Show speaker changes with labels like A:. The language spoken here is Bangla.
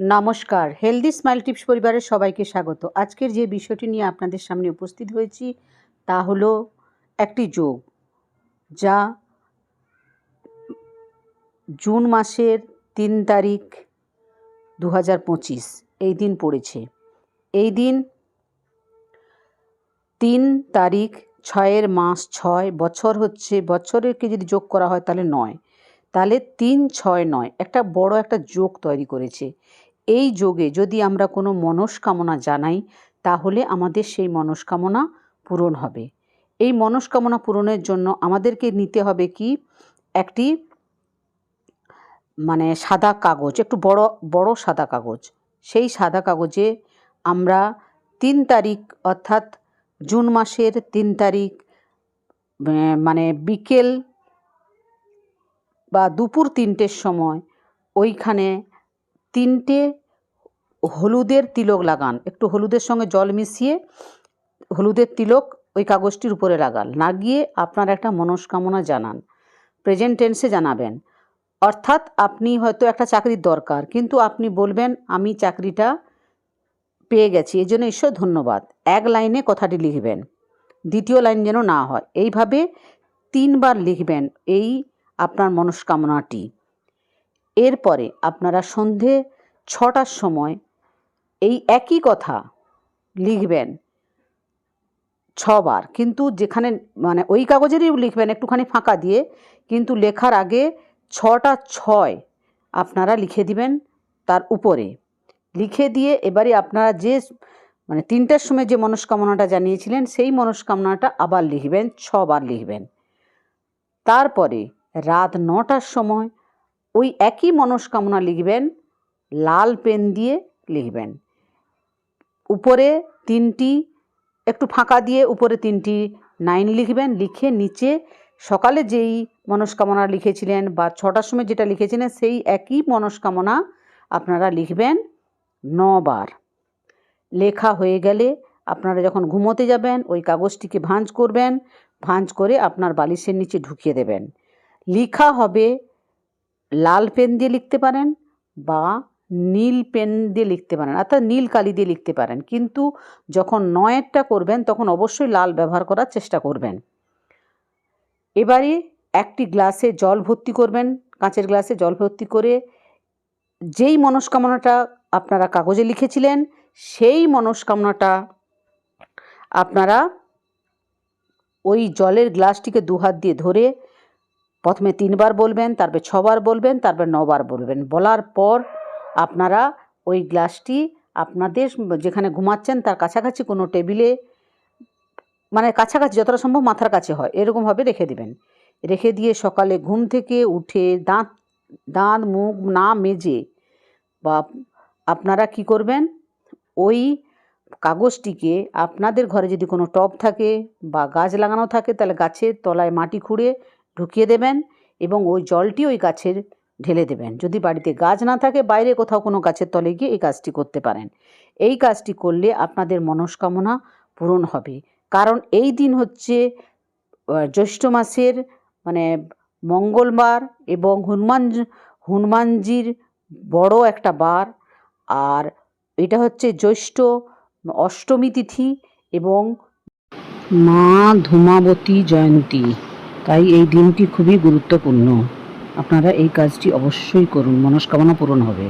A: নমস্কার। হেলদি স্মাইল টিপস পরিবারের সবাইকে স্বাগত। আজকের যে বিষয়টি নিয়ে আপনাদের সামনে উপস্থিত হয়েছি, তা হলো একটি যোগ, যা জুন মাসের তিন তারিখ দু হাজার পঁচিশ, এই দিন পড়েছে। এই দিন তিন তারিখ ছয়ের মাস ছয়, বছর হচ্ছে, বছরেরকে যদি যোগ করা হয় তাহলে নয়। তাহলে তিন, ছয়, নয়, একটা বড় একটা যোগ তৈরি করেছে। এই যোগে যদি আমরা কোনো মনস্কামনা জানাই, তাহলে আমাদের সেই মনস্কামনা পূরণ হবে। এই মনস্কামনা পূরণের জন্য আমাদেরকে নিতে হবে কি? একটি মানে সাদা কাগজ, একটু বড় বড় সাদা কাগজ। সেই সাদা কাগজে আমরা তিন তারিখ অর্থাৎ জুন মাসের তিন তারিখ মানে বিকেল বা দুপুর তিনটের সময় ওইখানে তিনটে হলুদের তিলক লাগান। একটু হলুদের সঙ্গে জল মিশিয়ে হলুদের তিলক ওই কাগজটির উপরে লাগান। লাগিয়ে আপনার একটা মনস্কামনা জানান। প্রেজেন্ট টেন্সে জানাবেন। অর্থাৎ আপনি হয়তো একটা চাকরির দরকার, কিন্তু আপনি বলবেন, আমি চাকরিটা পেয়ে গেছি, এই জন্য ঈশ্বর ধন্যবাদ। এক লাইনে কথাটি লিখবেন। দ্বিতীয় লাইন যেন না হয়। এইভাবে তিনবার লিখবেন এই আপনার মনস্কামনাটি। এরপরে আপনারা সন্ধে ছটার সময় এই একই কথা লিখবেন ছবার। কিন্তু যেখানে মানে ওই কাগজেরই লিখবেন একটুখানি ফাঁকা দিয়ে, কিন্তু লেখার আগে ছটা ছয় আপনারা লিখে দিবেন তার উপরে। লিখে দিয়ে এবারে আপনারা যে মানে তিনটার সময় যে মনস্কামনাটা জানিয়েছিলেন, সেই মনস্কামনাটা আবার লিখবেন, ছবার লিখবেন। তারপরে রাত নটার সময় ওই একই মনস্কামনা লিখবেন, লাল পেন দিয়ে লিখবেন। উপরে তিনটি, একটু ফাঁকা দিয়ে উপরে তিনটি নাইন লিখবেন, লিখে নিচে সকালে যেই মনস্কামনা লিখেছিলেন বা ছটার সময় যেটা লিখেছিলেন, সেই একই মনস্কামনা আপনারা লিখবেন নবার। লেখা হয়ে গেলে আপনারা যখন ঘুমোতে যাবেন, ওই কাগজটিকে ভাঁজ করবেন, ভাঁজ করে আপনার বালিশের নিচে ঢুকিয়ে দেবেন। লিখা হবে, লাল পেন দিয়ে লিখতে পারেন বা নীল পেন দিয়ে লিখতে পারেন, অর্থাৎ নীল কালি দিয়ে লিখতে পারেন। কিন্তু যখন নয়েরটা করবেন, তখন অবশ্যই লাল ব্যবহার করার চেষ্টা করবেন। এবারে একটি গ্লাসে জল ভর্তি করবেন, কাঁচের গ্লাসে জল ভর্তি করে। যেই মনস্কামনাটা আপনারা কাগজে লিখেছিলেন, সেই মনস্কামনাটা আপনারা ওই জলের গ্লাসটিকে দু হাত দিয়ে ধরে প্রথমে তিনবার বলবেন, তারপর ছবার বলবেন, তারপর নবার বলবেন। বলার পর আপনারা ওই গ্লাসটি আপনাদের যেখানে ঘুমাচ্ছেন তার কাছাকাছি কোনো টেবিলে মানে কাছাকাছি যতটা সম্ভব মাথার কাছে হয়, এরকমভাবে রেখে দিবেন। রেখে দিয়ে সকালে ঘুম থেকে উঠে দাঁত দাঁত, মুখ না মেজে বা আপনারা কি করবেন? ওই কাগজটিকে আপনাদের ঘরে যদি কোনো টব থাকে বা গাছ লাগানো থাকে তাহলে গাছের তলায় মাটি খুঁড়ে ঢুকিয়ে দেবেন এবং ওই জলটি ওই গাছের ঢেলে দেবেন। যদি বাড়িতে গাছ না থাকে, বাইরে কোথাও কোনো গাছের তলে গিয়ে এই কাজটি করতে পারেন। এই কাজটি করলে আপনাদের মনস্কামনা পূরণ হবে। কারণ এই দিন হচ্ছে জ্যৈষ্ঠ মাসের মানে মঙ্গলবার এবং হনুমান, হনুমানজির বড় একটা বার। আর এটা হচ্ছে জ্যৈষ্ঠ অষ্টমী তিথি এবং মা ধূমাবতী জয়ন্তী। তাই এই দিনটি খুবই গুরুত্বপূর্ণ। আপনারা এই কাজটি অবশ্যই করুন। মনস্কামনা পূরণ হবে।